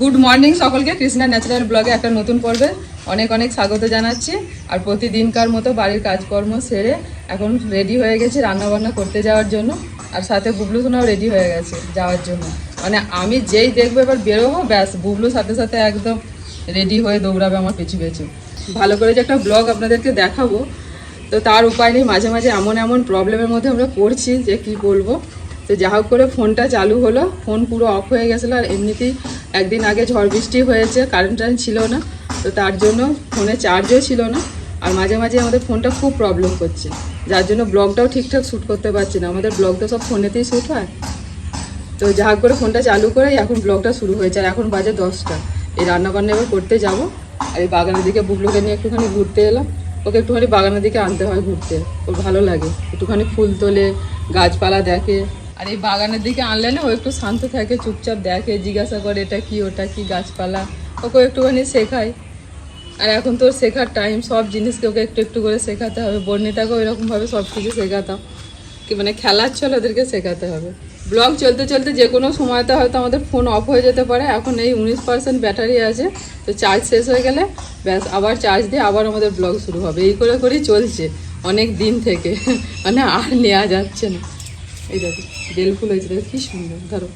Good morning সকলকে। Krishna natural ব্লগে একটা নতুন পর্বে অনেক অনেক স্বাগত জানাচ্ছি। আর প্রতিদিনকার মতো বাড়ির কাজকর্ম সেরে এখন রেডি হয়ে গেছি রান্নাবান্না করতে যাওয়ার জন্য। আর সাথে বুবলু সোনাও রেডি হয়ে গেছে যাওয়ার জন্য। মানে আমি যেই দেখব এবার বেরোবো, ব্যাস বুবলুর সাথে সাথে একদম রেডি হয়ে দৌড়াবে আমার পিছু পিছু। ভালো করে যে একটা ব্লগ আপনাদেরকে দেখাবো। তো তার উপায় নেই, মাঝে মাঝে এমন এমন প্রবলেমের মধ্যে আমরা পড়ছি যে কি বলব। তো যা হোক করে ফোনটা চালু হলো। ফোন পুরো অফ হয়ে গেছিল আর এমনিতেই একদিন আগে ঝড় বৃষ্টি হয়েছে কারেন্ট টারেন্ট ছিল না। তো তার জন্য ফোনে চার্জও ছিল না। আর মাঝে মাঝে আমাদের ফোনটা খুব প্রবলেম করছে। যার জন্য ব্লগটাও ঠিকঠাক শ্যুট করতে পারছি না। আমাদের ব্লগ তো সব ফোনেতেই শ্যুট হয়। তো যা করে ফোনটা চালু করে এখন ব্লগটা শুরু হয়েছে। আর এখন বাজে দশটা। এই রান্নাবান্না এবার করতে যাব। আর এই বাগানের দিকে বুবলুকে নিয়ে একটুখানি ঘুরতে এলাম। ওকে একটুখানি বাগানের দিকে আনতে হয় ঘুরতে। ওর ভালো লাগে। একটুখানি ফুল তোলে, গাছপালা দেখে। আর এই বাগানের দিকে আনলে না ও একটু শান্ত থাকে, চুপচাপ দেখে, জিজ্ঞাসা করে এটা কি, ওটা কি, গাছপালা। ওকে একটুখানি শেখায়। আর এখন তোর শেখার টাইম সব জিনিসকে ওকে একটু একটু করে শেখাতে হবে। বর্ণিতাকেও এরকমভাবে সব কিছু শেখাতাম। কি মানে খেলার ছলে ওদেরকে শেখাতে হবে। ব্লগ চলতে চলতে যে কোনো সময়তে হয়তো আমাদের ফোন অফ হয়ে যেতে পারে। এখন এই উনিশ পার্সেন্ট ব্যাটারি আছে। তো চার্জ শেষ হয়ে গেলে ব্যাস, আবার চার্জ দিয়ে আবার আমাদের ব্লগ শুরু হবে। এই করে করেই চলছে অনেক দিন থেকে। মানে আর নেওয়া যাচ্ছে না। এই দেখো, বেল ফুল হয়েছে, দেখো, কি সুন্দর, ধরো।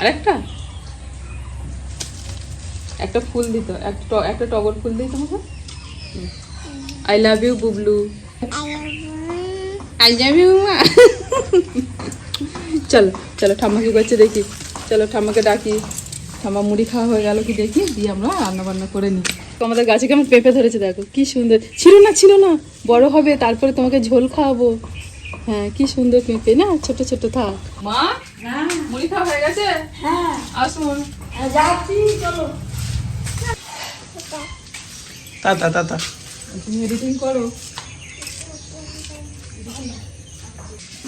আরেকটা? একটা ফুল দিত, একটা একটা টগর ফুল দিই তোমাকে? I love you Bublu. I love you চলো চলো ঠাম্মা কি করছে দেখি। চলো, ঠাম্মাকে ডাকি। ঠাম্মা মুড়ি খাওয়া হয়ে গেল কি দেখি, দিয়ে আমরা রান্না বান্না করে নিই। আমাদের গাছে কেমন পেঁপে ধরেছে দেখো, কি সুন্দর। ছিল না ছিল না, বড় হবে, তারপরে তোমাকে ঝোল খাওয়াবো। হ্যাঁ কি সুন্দর পেঁপে না? ছোট ছোট থাক। মা? মুড়ি খাওয়া হয়ে গেছে? হ্যাঁ। আসুন। যাচ্ছি চলো। তা তা তা তা। তুমি এডিটিং করো।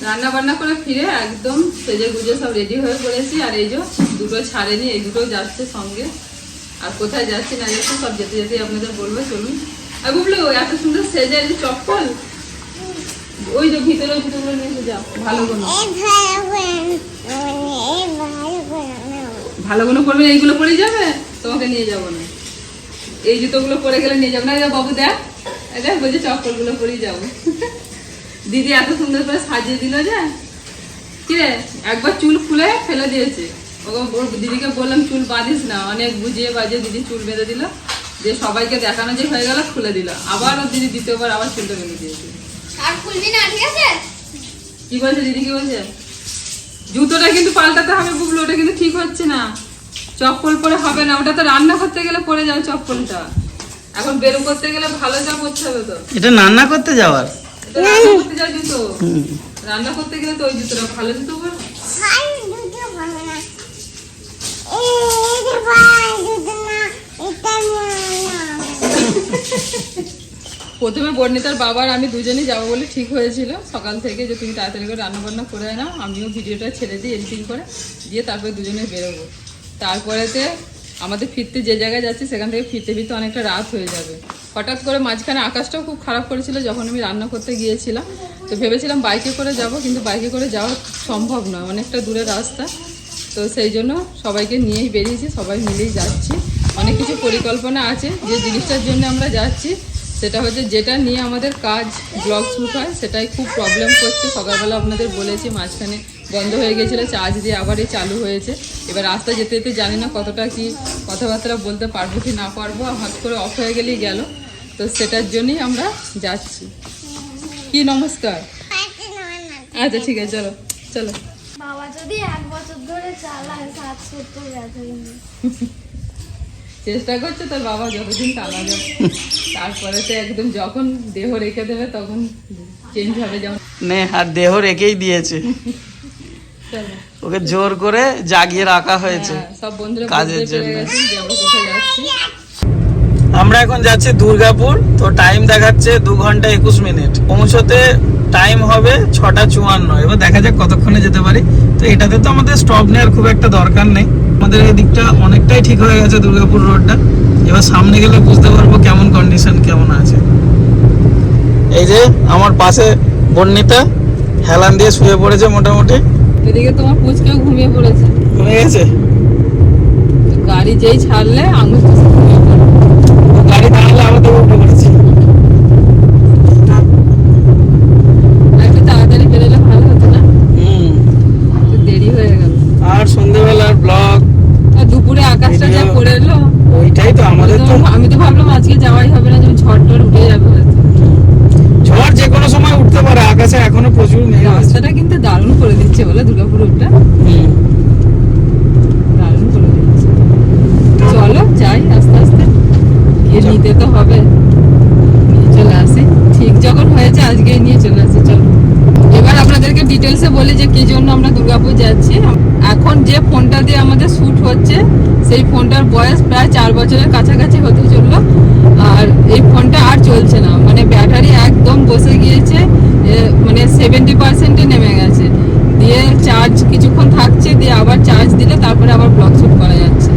রান্না বান্না করে ফিরে একদম সেজে গুজে সব রেডি হয়ে পড়েছি আর এই যে দুটো ছাড়েনি এই দুটো যাচ্ছে সঙ্গে। আর কোথায় যাচ্ছি না যাচ্ছি সব যেতে যেতে আপনাদের বলব চলুন। আর বুবলু এত সুন্দর সেজে চপ্পল। ওই যে ভিতরে জুতোগুলো নিয়ে যাও। ভালো কোনো ভালো কোনো পরবে এইগুলো পরে যাবে? তোমাকে নিয়ে যাব না। এই জুতোগুলো পরে গেলে নিয়ে যাব না। বাবু দেখ। দেখ বলছে চপ্পলগুলো পরেই যাব। দিদি এত সুন্দর করে সাজিয়ে দিল যে। কিরে একবার চুল খুলে ফেলে দিয়েছে। ওর দিদিকে বললাম চুল বাঁধিস না। অনেক বুঝিয়ে বাজিয়ে দিদি চুল বেঁধে দিল। যে সবাইকে দেখানো যে হয়ে গেল খুলে দিল। আবার ওর দিদি দ্বিতীয়বার আবার চুলটা বেঁধে দিয়েছে। আর খুলবি না ঠিক আছে? কি বলছে দিদি কি বলছে? জুতোটা কিন্তু পাল্টাতে হবে বুবলু ওটা কিন্তু ঠিক হচ্ছে না। চপ্পল পরে হবে না ওটা তো রান্না করতে গেলে পরে যাবে চপ্পলটা। এখন বেরো করতে গেলে ভালো যা করতে হবে তো। এটা রান্না করতে যাওয়ার? এটা রান্না করতে যাওয়া জুতো। রান্না করতে গেলে তো ওই জুতোটা ভালো জুতো পর। প্রথমে বর্ণিতার বাবার আমি দুজনেই যাব বলে ঠিক হয়েছিল। সকাল থেকে যে তুমি তাড়াতাড়ি করে রান্নাবান্না করে নাও, আমিও ভিডিওটা ছেড়ে দিই এডিটিং করে দিয়ে তারপরে দুজনে বেরোবো। তারপরেতে আমাদের ফিরতে যে জায়গায় যাচ্ছি, সেখান থেকে ফিরতে ফিরতে অনেকটা রাত হয়ে যাবে। হঠাৎ করে মাঝখানে আকাশটাও খুব খারাপ করেছিল যখন আমি রান্না করতে গিয়েছিলাম। তো ভেবেছিলাম বাইকে করে যাব, কিন্তু বাইকে করে যাওয়া সম্ভব নয়, অনেকটা দূরের রাস্তা। তো সেই জন্য সবাইকে নিয়েই বেরিয়েছি, সবাই মিলেই যাচ্ছি। অনেক কিছু পরিকল্পনা আছে, যে জিনিসটার জন্য আমরা যাচ্ছি সেটা হচ্ছে যেটা নিয়ে আমাদের কাজ ব্লগ শ্যুট হয় সেটাই খুব প্রবলেম করছে। সকালবেলা আপনাদের বলেছি মাঝখানে বন্ধ হয়ে গেছিল চার্জ দিয়ে আবারই চালু হয়েছে। এবার রাস্তা যেতে যেতে জানি না কতটা কি কথাবার্তা বলতে পারব কি না পারব হঠাৎ করে অফ হয়ে গেলেই গেল। তো সেটার জন্যই আমরা যাচ্ছি। কি নমস্কার? আচ্ছা ঠিক আছে চলো চলো। বাবা যদি এক বছর ধরে চালায় ষাট সত্তর চেষ্টা করছে তোর বাবা যতদিন চালাবে। তারপরে তো একদম যখন দেহ রেখে দেবে তখন চেঞ্জ হবে যেমন নে আর দেহ রেখেই দিয়েছে। ওকে জোর করে জাগিয়ে রাখা হয়েছে হ্যাঁ, সব বন্ধুরা কাজের জন্য। আমরা এখন যাচ্ছি দুর্গাপুর। তো টাইম দেখাচ্ছে দু ঘণ্টা একুশ মিনিট। পৌঁছতে টাইম হবে ছটা চুয়ান্ন। এবার দেখা যাক কতক্ষণে যেতে পারি। তো এটাতে তো আমাদের স্টপ নেওয়ার খুব একটা দরকার নেই। আমাদের এই দিকটা অনেকটাই ঠিক হয়ে গেছে দুর্গাপুর রোডটা এবার সামনে গেলে বুঝতে পারব কেমন কন্ডিশন কেমন আছে। এই যে আমার পাশে বর্ণিতা হেলান দিয়ে শুয়ে পড়েছে মোটামুটি। এদিকে তোমার পুচকেও ঘুমিয়ে পড়েছে। ঘুমিয়ে গেছে? গাড়ি যেই ছাড়লে আঙুল। গাড়ি দাঁড়ালে আবার দেবো উঠে পড়েছি আর একটু তাড়াতাড়ি বেরোলে ভালো হতো না হুম একটু দেরি হয়ে আর সন্ধ্যেবেলার ব্লগ দুপুরে আকাশটা যা করে এলো ওইটাই তো আমাদের তো আমি তো ভাবলাম আজকে যাওয়াই হবে না যেমন ঝড় টড় উঠে যাবে ঝড় যে কোনো সময় উঠতে পারে আকাশে এখনও প্রচুর মেঘ রাস্তাটা কিন্তু দারুণ করে দিচ্ছে বলে দুর্গাপুর রোডটা দারুণ করে দিচ্ছে। চলো যাই আস্তে আস্তে। গিয়ে নিতে তো হবে। নিয়ে চলে আসি। ঠিক যখন হয়েছে আজকেই নিয়ে চলে আসি চলো। এবার আপনাদেরকে ডিটেলসে বলি যে কি জন্য আমরা দুর্গাপুর যাচ্ছি। এখন যে ফোনটা দিয়ে আমাদের শ্যুট হচ্ছে, সেই ফোনটার বয়স প্রায় চার বছরের কাছাকাছি হতে চলল। আর এই ফোনটা আর চলছে না। মানে ব্যাটারি একদম বসে গিয়েছে মানে সেভেন্টি পার্সেন্টে নেমে গেছে। দিয়ে চার্জ কিছুক্ষণ থাকছে, দিয়ে আবার চার্জ দিলে তারপরে আবার ব্লগ শ্যুট করা যাচ্ছে।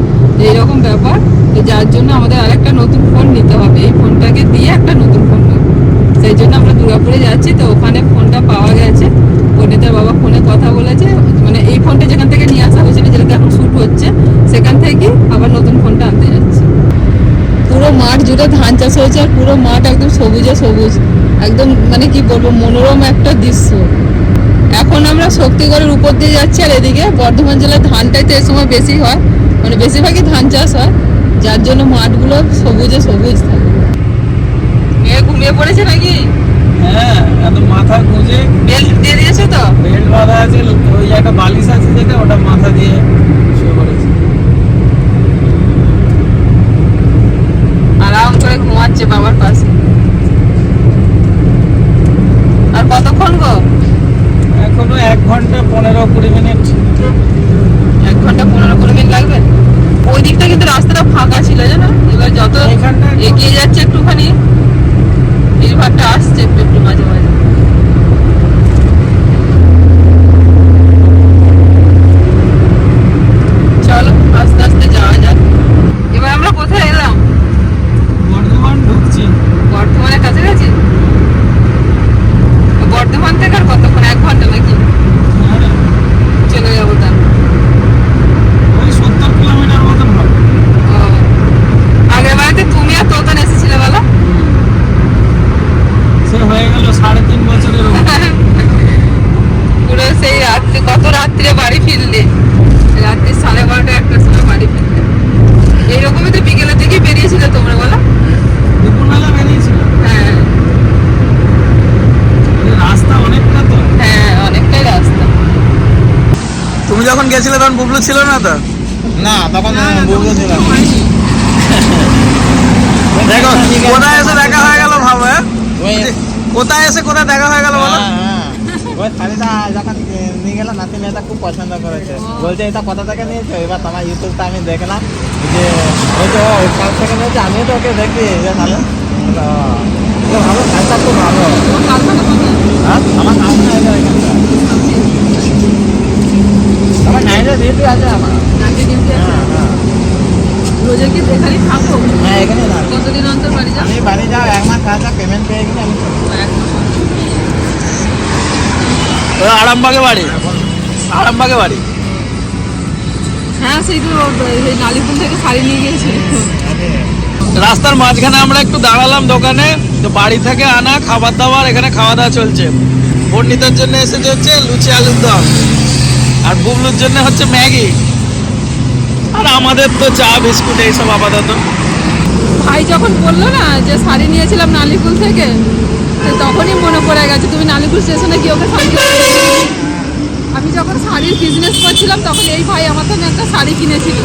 এইরকম ব্যাপার। তো যার জন্য আমাদের আরেকটা নতুন ফোন নিতে হবে। এই ফোনটাকে দিয়ে একটা নতুন ফোন নেব। সেই জন্য আমরা দুর্গাপুরে যাচ্ছি। তো ওখানে ফোনটা পাওয়া গেছে। পণ্ডিতের বাবা ফোনে কথা বলেছে মানে এই ফোনটা যেখান থেকে নিয়ে আসা হয়েছিল যেটাতে এখন শ্যুট হচ্ছে সেখান থেকে আবার নতুন ফোনটা আনতে যাচ্ছি। পুরো মাঠ জুড়ে ধান চাষ হয়েছে আর পুরো মাঠ একদম সবুজে সবুজ। একদম মানে কি বলব মনোরম একটা দৃশ্য। এখন আমরা শক্তিগড়ের উপর দিয়ে যাচ্ছি আর এদিকে বর্ধমান জেলার ধানটাই তো এই সময় বেশি হয়। মানে বেশিরভাগই ধান চাষ হয়। যার জন্য মাঠগুলো সবুজে সবুজ থাকে। মেয়ে ঘুমিয়ে পড়েছে নাকি? হ্যাঁ মাথা গুঁজে বেল্ট দিয়ে দিয়েছে তো? বেল্ট বাঁধা আছে ওই একটা বালিশ আছে যেটা ওটা মাথা দিয়ে শুয়ে পড়েছে আরাম করে ঘুমাচ্ছে বাবার পাশে। আর কতক্ষণ গো? এখনও এক ঘণ্টা পনেরো কুড়ি মিনিট। এক ঘণ্টা পনেরো কুড়ি মিনিট লাগবে? ওই দিকটা কিন্তু রাস্তাটা ফাঁকা ছিল জানো? এবার যত এগিয়ে যাচ্ছে একটুখানি ভিড়ভাড়টা আসছে একটু একটু মাঝে মাঝে চলো আস্তে আস্তে যাওয়া যাক এবার আমরা কোথায় এলাম বর্ধমান ঢুকছি বর্ধমানের কাছাকাছি বর্ধমান থেকে আর কতক্ষণ এক ঘণ্টা নাকি হ্যাঁ, চলে যাব তার ওই সত্তর কিলোমিটার মতন হবে আগের বাড়িতে তুমি আর তোতন এসেছিলে বলো সে হয়ে গেল সাড়ে তিন বছরের ওপর। পুরো সেই রাত্রি কত রাত্রে বাড়ি ফিরলে রাত্রি সাড়ে বারোটা একটার সময় বাড়ি ফিরলে এইরকমই তো বিকেলের দিকে বেরিয়েছিলে তোমরা বলো দুপুরবেলা বেরিয়েছিল হ্যাঁ রাস্তা অনেকটা তো হ্যাঁ অনেকটাই রাস্তা তুমি যখন গেছিলে তখন বুবলু ছিল না তো? না তখন বুবলু ছিল দেখো কোথায় এসে দেখা হয়ে গেল ভাবো হ্যাঁ? কোথায় এসে কোথায় দেখা হয়ে গেল বলো? হ্যাঁ, হ্যাঁ। ওই থালিটা যখন নিয়ে গেল নাতি মেয়েটা খুব পছন্দ করেছে। বলছে এটা কোথা থেকে নিয়েছো? এবার তোমার ইউটিউবটা আমি দেখলাম যে ওই তো ওই কাল থেকে নিয়েছে আমিও তো ওকে দেখি যে তাহলে ভালো কাজটা খুব ভালো? হ্যাঁ আমার নাম না আমার? হ্যাঁ হ্যাঁ হ্যাঁ বাড়ি যাও বাড়ি গেলে আমি অন্তর। আরামবাগে বাড়ি আরামবাগে বাড়ি হ্যাঁ সেই তো সেই নালিপুর থেকে শাড়ি নিয়ে গিয়েছিল রাস্তার মাঝখানে আমরা একটু দাঁড়ালাম দোকানে, তো বাড়ি থেকে আনা, খাবার দাবার, এখানে খাওয়া দাওয়া চলছে। পণ্ডিতের জন্য এসেছে হচ্ছে লুচি আলুর দম। আর বুবলুর জন্য হচ্ছে ম্যাগি। আর আমাদের তো চা, বিস্কুট, এইসব আপাতত। ভাই যখন বলল না যে শাড়ি নিয়েছিলাম নালিকুল থেকে তখনই মনে পড়ে গেছে, তুমি নালিকুল স্টেশনে গিয়ে ওকে শাড়ি আমি যখন শাড়ির বিজনেস করছিলাম, তখন এই ভাই আমার থেকে একটা শাড়ি কিনেছিল।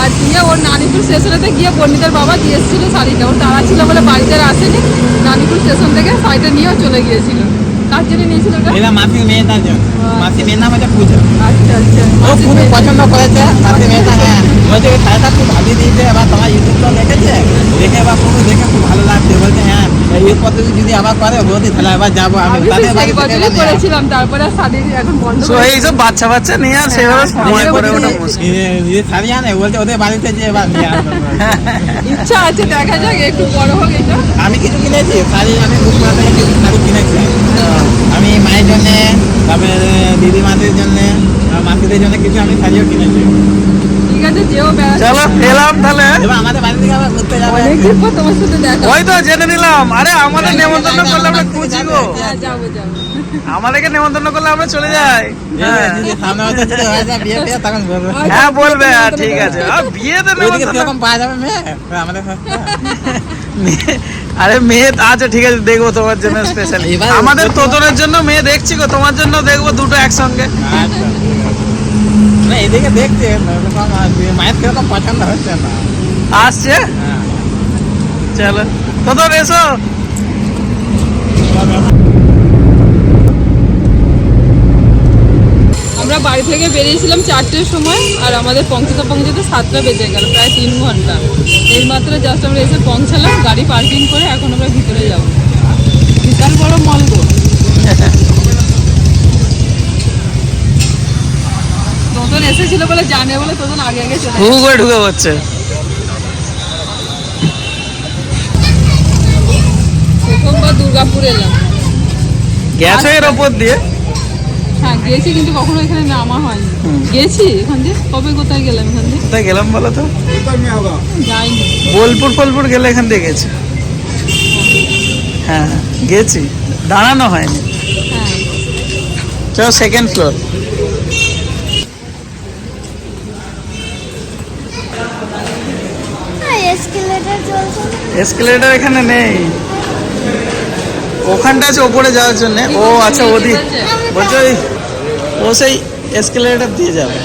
আর দিয়ে ওর নানিপুর স্টেশনেতে গিয়ে বর্ণিতার বাবা দিয়ে এসেছিল শাড়িটা। ওর তারা ছিল বলে বাড়িতে আসেনি। নানিপুর স্টেশন থেকে শাড়িটা নিয়েও চলে গিয়েছিল। কার জন্য নিয়েছিল ওটা এটা মাসি মেয়ে জন্য। মাসি মেয়ের নাম হচ্ছে পূজা। আচ্ছা আচ্ছা। ও মাসির। পছন্দ করেছে মাসি মেয়েটা হ্যাঁ। বলছে এই শাড়িটা খুব ভালো দিয়েছে এবার তোমার ইউটিউবটা দেখেছে? দেখে এবার পুরো দেখে খুব ভালো লাগছে। বলছে হ্যাঁ এই পদ্ধতি যদি আবার করে বলছি তাহলে আবার যাব। আমি তাদের। করেছিলাম তারপরে শাড়ি এখন বন্ধ তো করে এইসব বাচ্চা বাচ্চা নিয়ে আর সেভাবে সময় করে ওটা মুশকিল। এ- এ শাড়ি আনে বলছে ওদের বাড়িতে যে এবার নিয়ে। ইচ্ছা আছে দেখা যাক একটু বড় হোক এটা। আমি কিছু কিনেছি শাড়ি আমি কিছু শাড়ি কিনেছি। আমি মায়ের জন্য তারপরে দিদি মাদের জন্য আর মাসিদের জন্য কিছু আমি শাড়িও কিনেছি। ঠিক আছে যেও চলো এলাম তাহলে। আমাদের বাড়ি থেকে আবার ঘুরতে যাবে। তোমার সাথে দেখা। ওই তো জেনে নিলাম। আরে আমাদের নেমন্তন্ন করলে আমরা খুঁজি গো হ্যাঁ যাব যাব। আমাদেরকে নেমন্তন্ন করলে আমরা চলে যাই। হ্যাঁ। যদি হয়ে যায় বিয়ে তখন বলবে। হ্যাঁ বলবে ঠিক আছে। বিয়েতে নেমন্তন্ন পাওয়া যাবে মেয়ে। আমাদের আরে মেয়ে আচ্ছা ঠিক আছে দেখব তোমার জন্য স্পেশাল আমাদের তোতনের জন্য মেয়ে দেখছি গো তোমার জন্য দেখব দুটো একসঙ্গে। আচ্ছা না এদিকে দেখছি মায়ের পছন্দ হচ্ছে না। আসছে? হ্যাঁ। চলো। তোদের এসো। আমরা বাড়ি থেকে বেরিয়েছিলাম চারটের সময় আর আমাদের পৌঁছতে পৌঁছতে সাতটা বেজে গেল প্রায় তিন ঘণ্টা। এই মাত্র জাস্ট আমরা এসে পৌঁছালাম গাড়ি পার্কিং করে এখন আমরা ভিতরে যাব। বিশাল বড় মল গো। এসেছিল বলে জানে বলে আগে আগে চলে হু ঢুকে পড়ছে। প্রথমবার দুর্গাপুর এলাম। গেছো এর ওপর দিয়ে। হ্যাঁ গেছি কিন্তু কখনো এখানে? নামা হয়নি। গেছি এখান দিয়ে? কবে কোথায় গেলাম এখান দিয়ে? কোথায় গেলাম বলো তো? যাইনি। বোলপুর ফলপুর গেলে এখান দিয়ে গেছি। হ্যাঁ গেছি। দাঁড়ানো হয়নি। হ্যাঁ। চলো সেকেন্ড ফ্লোর এসকেলেটার এসকেলেটার এখানে নেই। ওখানটা আছে ওপরে যাওয়ার জন্য। ও আচ্ছা ওদিক। বলছো ওই- ও সেই এসকেলেটার দিয়ে যাবে।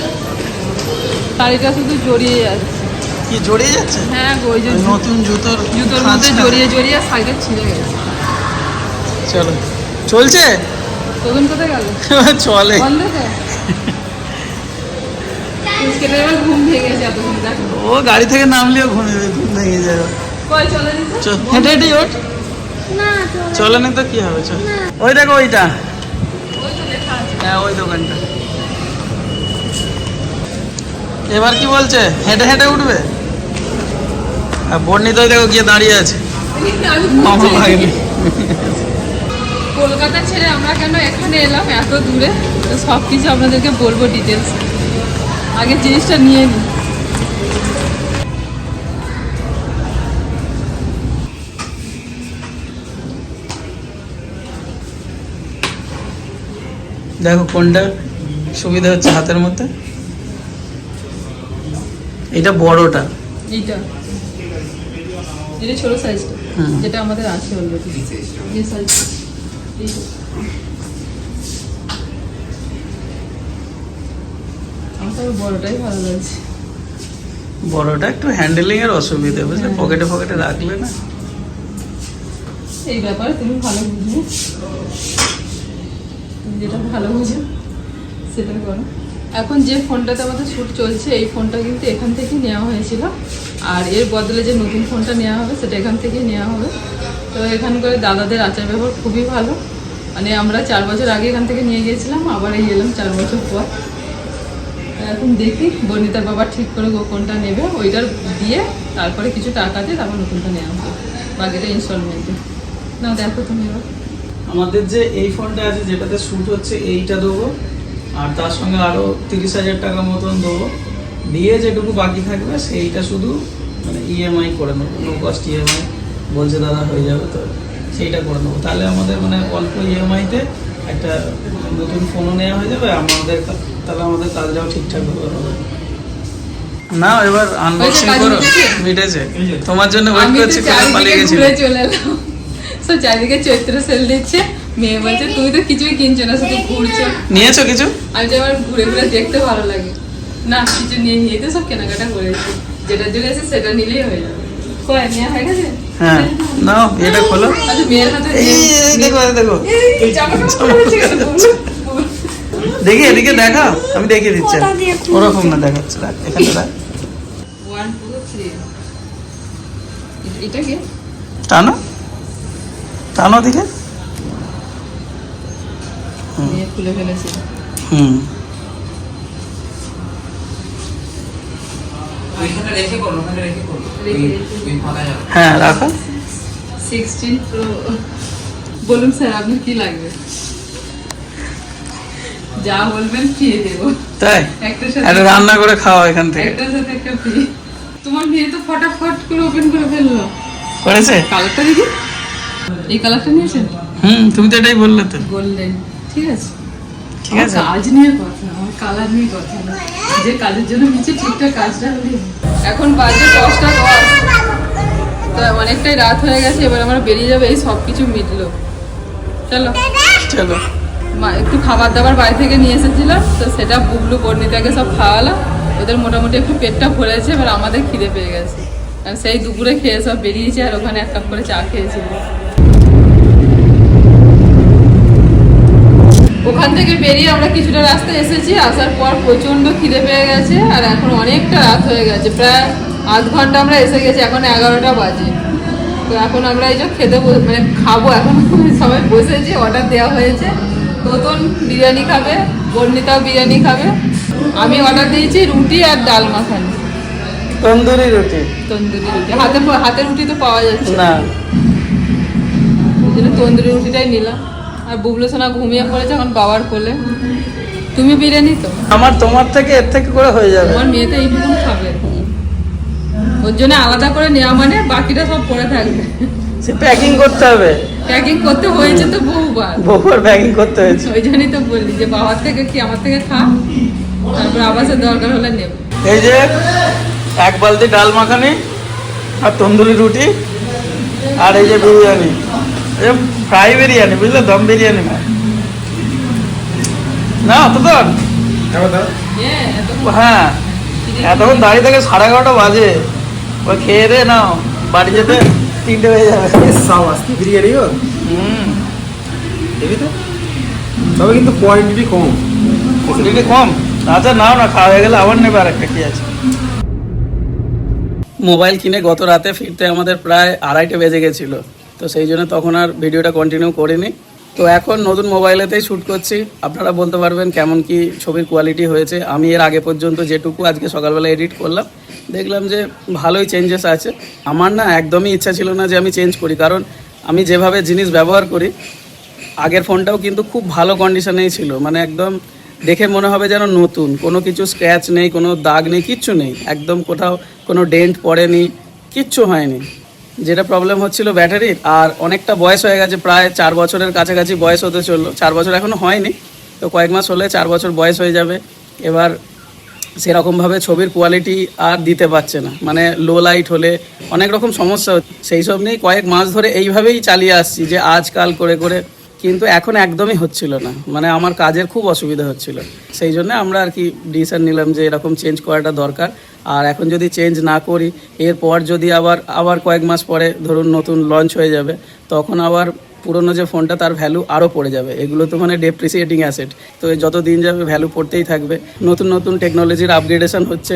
শাড়িটা শুধু জড়িয়ে যাচ্ছে। কি জড়িয়ে যাচ্ছে? হ্যাঁ গো, ওই যে নতুন জুতোর জুতোর মধ্যে জড়িয়ে জড়িয়ে শাড়িটা ছিঁড়ে গেছে। চলো। চলছে? তখন কোথায় গেল? চলে। ও গাড়ি থেকে নামলেও ঘুমে ঘুম ভেঙে যাবে হেঁটে হেঁটে ওঠ। চলে। নি তো কি হবে চল। ওই দেখো ওইটা। হ্যাঁ ওই দোকানটা। এবার কি বলছে? হেঁটে হেঁটে উঠবে? আর বর্ণিত দেখো গিয়ে দাঁড়িয়ে আছে। কলকাতা ছেড়ে আমরা কেন এখানে এলাম? এত দূরে। সব কিছু আপনাদেরকে বলব ডিটেলস আগে জিনিসটা নিয়ে নিই। দেখো কোনটা সুবিধা হচ্ছে হাতের মধ্যে? এটা বড়টা। এইটা। এটা ছোট সাইজটা হুম। যেটা আমাদের আছে অলরেডি আমার বড়টাই ভালো লাগছে। বড়টা একটু হ্যান্ডেলিং এর অসুবিধা বুঝলে? হ্যাঁ। পকেটে পকেটে রাখলে না। এই ব্যাপারে তুমি ভালো বুঝবে। যেটা ভালো বুঝো, সেটা করো। এখন যে ফোনটাতে আমাদের শ্যুট চলছে, এই ফোনটা কিন্তু এখান থেকে নেওয়া হয়েছিল। আর এর বদলে যে নতুন ফোনটা নেওয়া হবে, সেটা এখান থেকেই নেওয়া হবে। তো এখানকার দাদাদের আচার ব্যবহার খুবই ভালো। মানে আমরা চার বছর আগে এখান থেকে নিয়ে গিয়েছিলাম, আবার এই এলাম চার বছর পর। এখন দেখি বর্ণিতার বাবা ঠিক করে কোনটা নেবে, ওইটার দিয়ে তারপরে কিছু টাকা দিয়ে তারপর নতুনটা নেওয়া হবে। বাকিটা ইনস্টলমেন্টে না দেখো তুমি এবার। আমাদের যে এই ফোনটা আছে যেটাতে শ্যুট হচ্ছে এইটা দেবো। আর তার সঙ্গে আরও তিরিশ হাজার টাকা মতন দেবো। দিয়ে যেটুকু বাকি থাকবে সেইটা শুধু মানে ইএমআই করে নেব। লো কস্ট ইএমআই বলছে দাদা হয়ে যাবে তো। সেইটা করে নেব। তাহলে আমাদের মানে অল্প ইএমআইতে একটা নতুন ফোনও নেওয়া হয়ে যাবে। আমাদের তাহলে আমাদের কাজটাও ঠিকঠাক হবে। না এবার আনবক্সিং করো। মিটেছে? তোমার জন্য ওয়েট করছি পালিয়ে ঘুরে চলে এলাম। তো চারিদিকে চৈত্র সেল দিচ্ছে। মেয়ে বলছে তুমি তো কিছুই কিনছো না শুধু ঘুরছো। নিয়েছো কিছু? আমি যে আমার ঘুরে ঘুরে দেখতে ভালো লাগে। না কিছু নিয়ে নিয়ে তো সব কেনাকাটা করেছি। যেটা জন্য এসে সেটা নিলেই হয়ে যাবে। কয় নেওয়া হয়ে গেছে? হ্যাঁ নাও এটা খোলো। আচ্ছা দেখো দেখো। এদিকে দেখা। আমি দেখিয়ে দিচ্ছি। ওরকম না দেখাচ্ছে রাখ এখানে টানো টানো দিকে খুলে ফেলেছি। হুম। রেখে রেখে হ্যাঁ রাখো। সিক্সটিন প্রো বলুন স্যার আপনার কি লাগবে? যা বলবেন খেয়ে দেবো তাই? একটা রান্না করে খাওয়া এখান থেকে। একটার সাথে একটা ফ্রি তোমার মেয়ে তো ফটাফট করে ওপেন করে ফেলল। করেছে? কালারটা দেখি এই কালারটা নিয়েছেন? হুম তুমি তো এটাই বললে তো। গোল্ডেন ঠিক আছে। ঠিক আছে। কাজ নিয়ে কথা আমার কালার নিয়ে কথা যে কাজের জন্য নিচে ঠিকঠাক কাজটা হলে এখন বাজে দশটা দশ। তো অনেকটাই রাত হয়ে গেছে এবার আমরা বেরিয়ে যাব এই সব কিছু মিটলো। চলো। চলো। মা একটু খাবার দাবার বাড়ি থেকে নিয়ে এসেছিলাম তো সেটা বুবলু বর্ণিতাকে সব খাওয়ালাম ওদের মোটামুটি একটু পেটটা ভরেছে এবার আমাদের খিদে পেয়ে গেছে। আর সেই দুপুরে খেয়ে সব বেরিয়েছে আর ওখানে এক কাপ করে চা খেয়েছিল। ওখান থেকে বেরিয়ে আমরা কিছুটা রাস্তা এসেছি। আসার পর প্রচণ্ড খিদে পেয়ে গেছে আর এখন অনেকটা রাত হয়ে গেছে। প্রায় আধ ঘণ্টা আমরা এসে গেছি এখন এগারোটা বাজে। তো এখন আমরা এই যে খেতে মানে খাব। এখন সবাই বসেছি অর্ডার দেওয়া হয়েছে। নতুন বিরিয়ানি খাবে বর্ণিতাও বিরিয়ানি খাবে। আমি অর্ডার দিয়েছি রুটি আর ডাল মাখানি। তন্দুরি রুটি। তন্দুরি রুটি। হাতে হাতে রুটি তো পাওয়া যাচ্ছে। না। তন্দুরি রুটিটাই নিলাম। আর বুবলু সোনা ঘুমিয়ে পড়েছে এখন বাবার কোলে। তুমি বিরিয়ানি তো? আমার তোমার থেকে এর থেকে করে হয়ে যাবে। আমার মেয়ে তো এইটুকু খাবে? ওর জন্য আলাদা করে নেওয়া মানে বাকিটা সব পড়ে থাকবে। সে প্যাকিং করতে হবে। প্যাকিং করতে হয়েছে তো বহুবার। বহুবার প্যাকিং করতে হয়েছে। ওই জন্যই তো বললি যে বাবার থেকে কি আমার থেকে খা। তারপর আবাসের দরকার হলে নেব। এই যে এক বালতি ডাল মাখানি আর তন্দুরি রুটি আর এই যে বিরিয়ানি। ফ্রাই বিরিয়ানি বুঝলে দম বিরিয়ানি না না অত তো হ্যাঁ হ্যাঁ এতক্ষণ দাঁড়িয়ে থেকে সাড়ে এগারোটা বাজে। ওই খেয়ে দে নাও বাড়ি যেতে তিনটে হয়ে যাবে। সাবাস বিরিয়ানি গো হুম। তবে কিন্তু কোয়ান্টিটি কম। কোয়ান্টিটি কম? আচ্ছা নাও না খাওয়া হয়ে গেলে আবার নেবে আর একটা কি আছে? মোবাইল কিনে গত রাতে ফিরতে আমাদের প্রায় আড়াইটে বেজে গেছিল। তো সেই জন্য তখন আর ভিডিওটা কন্টিনিউ করিনি। তো এখন নতুন মোবাইলেতেই শ্যুট করছি। আপনারা বলতে পারবেন কেমন কি ছবির কোয়ালিটি হয়েছে। আমি এর আগে পর্যন্ত যেটুকু আজকে সকালবেলা এডিট করলাম, দেখলাম যে ভালোই চেঞ্জেস আছে। আমার না একদমই ইচ্ছা ছিল না যে আমি চেঞ্জ করি। কারণ আমি যেভাবে জিনিস ব্যবহার করি, আগের ফোনটাও কিন্তু খুব ভালো কন্ডিশনেই ছিল। মানে একদম দেখে মনে হবে যেন নতুন। কোনো কিছু স্ক্র্যাচ নেই, কোনো দাগ নেই, কিচ্ছু নেই। একদম কোথাও কোনো ডেন্ট পড়েনি, কিচ্ছু হয়নি। যেটা প্রবলেম হচ্ছিল ব্যাটারির আর অনেকটা বয়স হয়ে গেছে, প্রায় চার বছরের কাছাকাছি বয়স হতে চলল। চার বছর এখনও হয়নি, তো কয়েক মাস হলে চার বছর বয়স হয়ে যাবে। এবার সেরকমভাবে ছবির কোয়ালিটি আর দিতে পারছে না। মানে লো লাইট হলে অনেক রকম সমস্যা হচ্ছে। সেই সব নিয়ে কয়েক মাস ধরে এইভাবেই চালিয়ে আসছি যে আজকাল করে করে কিন্তু এখন একদমই হচ্ছিল না। মানে আমার কাজের খুব অসুবিধা হচ্ছিল। সেই জন্য আমরা আর কি ডিসিশন নিলাম যে এরকম চেঞ্জ করাটা দরকার। আর এখন যদি চেঞ্জ না করি, এরপর যদি আবার আবার কয়েক মাস পরে ধরুন নতুন লঞ্চ হয়ে যাবে, তখন আবার পুরনো যে ফোনটা তার ভ্যালু আরও পড়ে যাবে। এগুলো তো মানে ডেপ্রিসিয়েটিং অ্যাসেট তো যত দিন যাবে ভ্যালু পড়তেই থাকবে। নতুন নতুন টেকনোলজির আপগ্রেডেশন হচ্ছে।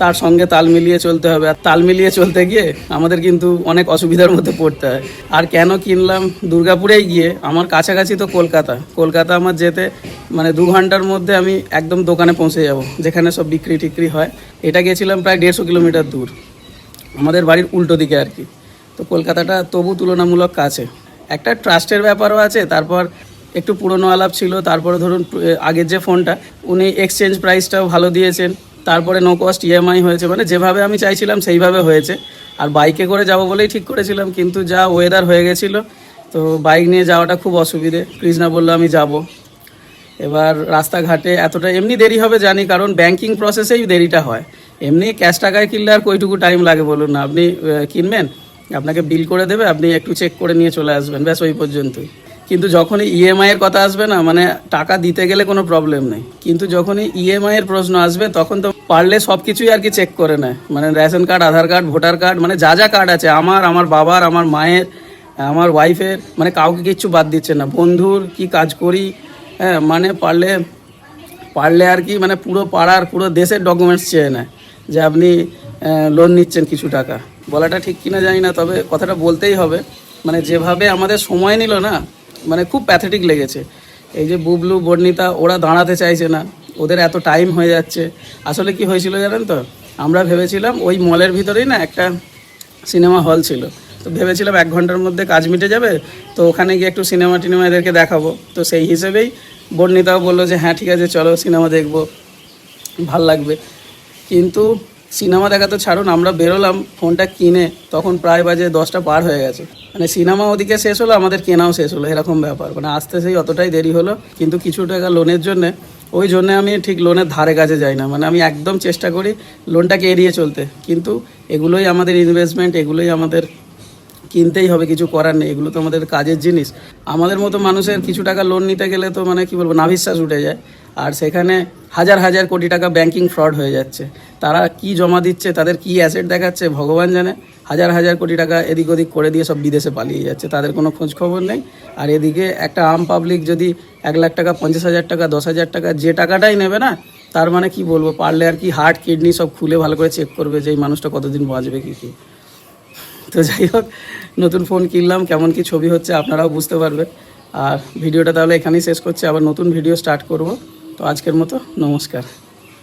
তার সঙ্গে তাল মিলিয়ে চলতে হবে। আর তাল মিলিয়ে চলতে গিয়ে আমাদের কিন্তু অনেক অসুবিধার মধ্যে পড়তে হয়। আর কেন কিনলাম? দুর্গাপুরেই গিয়ে, আমার কাছাকাছি তো কলকাতা। কলকাতা আমার যেতে মানে দু ঘণ্টার মধ্যে আমি একদম দোকানে পৌঁছে যাব, যেখানে সব বিক্রি টিক্রি হয়। এটা গেছিলাম প্রায় দেড়শো কিলোমিটার দূর। আমাদের বাড়ির উল্টো দিকে আর কি। তো কলকাতাটা তবু তুলনামূলক কাছে। একটা ট্রাস্টের ব্যাপারও আছে, তারপর একটু পুরনো আলাপ ছিল, তারপরে ধরুন আগের যে ফোনটা, উনি এক্সচেঞ্জ প্রাইসটাও ভালো দিয়েছেন। তারপরে নো কস্ট ইএমআই হয়েছে। মানে যেভাবে আমি চাইছিলাম সেইভাবে হয়েছে। আর বাইকে করে যাব বলেই ঠিক করেছিলাম, কিন্তু যা ওয়েদার হয়ে গেছিল, তো বাইক নিয়ে যাওয়াটা খুব অসুবিধে। কৃষ্ণা বলল, আমি যাব। এবার রাস্তাঘাটে এতটা, এমনি দেরি হবে জানি, কারণ ব্যাংকিং প্রসেসেই দেরিটা হয়। এমনি ক্যাশ টাকায় কিনলে আর কইটুকু টাইম লাগে বলুন না। আপনি কিনবেন? আপনাকে বিল করে দেবে, আপনি একটু চেক করে নিয়ে চলে আসবেন, ব্যাস ওই পর্যন্তই। কিন্তু যখনই ইএমআই এর কথা আসবে না মানে টাকা দিতে গেলে কোনো প্রবলেম নেই। কিন্তু যখনই ইএমআই এর প্রশ্ন আসবে, তখন তো পারলে সব কিছুই আর কি চেক করে নেয়। মানে ration card Aadhaar card voter card মানে যা যা কার্ড আছে, আমার আমার বাবার, আমার মায়ের, আমার ওয়াইফের মানে কাউকে কিচ্ছু বাদ দিচ্ছে না। বন্ধুর কি কাজ করি হ্যাঁ মানে পারলে পারলে আর কি মানে পুরো পাড়ার, পুরো দেশের ডকুমেন্টস চেয়ে নেয় যে আপনি লোন নিচ্ছেন কিছু টাকা। বলাটা ঠিক কিনা জানি না, তবে কথাটা বলতেই হবে। মানে যেভাবে আমাদের সময় নিল না মানে খুব প্যাথেটিক লেগেছে। এই যে বুবলু, বর্ণিতা, ওরা দাঁড়াতে চাইছে না। ওদের এত টাইম হয়ে যাচ্ছে। আসলে কি হয়েছিল জানেন তো? আমরা ভেবেছিলাম ওই মলের ভিতরেই না একটা সিনেমা হল ছিল। তো ভেবেছিলাম এক ঘণ্টার মধ্যে কাজ মিটে যাবে, তো ওখানে গিয়ে একটু সিনেমা টিনেমা এদেরকে দেখাবো। তো সেই হিসেবেই বর্ণিতাও বলল যে হ্যাঁ ঠিক আছে, চলো সিনেমা দেখব। ভালো লাগবে। কিন্তু সিনেমা দেখা তো ছাড়ুন, আমরা বেরোলাম ফোনটা কিনে, তখন প্রায় বাজে দশটা পার হয়ে গেছে। মানে সিনেমা ওদিকে শেষ হলো, আমাদের কেনাও শেষ হলো, এরকম ব্যাপার। মানে আসতে সেই অতটাই দেরি হলো, কিন্তু কিছু টাকা লোনের জন্যে ওই জন্য আমি ঠিক লোনের ধারে কাছে যাই না। মানে আমি একদম চেষ্টা করি লোনটাকে এড়িয়ে চলতে। কিন্তু এগুলোই আমাদের ইনভেস্টমেন্ট এগুলোই আমাদের কিনতেই হবে, কিছু করার নেই, এগুলো তো আমাদের কাজের জিনিস। আমাদের মতো মানুষের কিছু টাকা লোন নিতে গেলে তো মানে কি বলব, নাভিশ্বাস উঠে যায়। আর সেখানে হাজার হাজার কোটি টাকা ব্যাংকিং ফ্রড হয়ে যাচ্ছে। তারা কি জমা দিচ্ছে, তাদের কি অ্যাসেট দেখাচ্ছে, ভগবান জানে। হাজার হাজার কোটি টাকা এদিক ওদিক করে দিয়ে সব বিদেশে পালিয়ে যাচ্ছে, তাদের কোনো খোঁজ খবর নেই। আর এদিকে একটা আম পাবলিক যদি এক লাখ টাকা, পঞ্চাশ হাজার টাকা, দশ হাজার টাকা যে টাকাটাই নেবে না, তার মানে কি বলব, পারলে আর কি হার্ট কিডনি সব খুলে ভালো করে চেক করবে যে এই মানুষটা কতদিন বাঁচবে কি কি। তো যাই হোক নতুন ফোন কিনলাম, কেমন কি ছবি হচ্ছে আপনারাও বুঝতে পারবেন। আর ভিডিওটা তাহলে এখানেই শেষ করছি, আবার নতুন ভিডিও স্টার্ট করব। তো আজকের মতো, নমস্কার।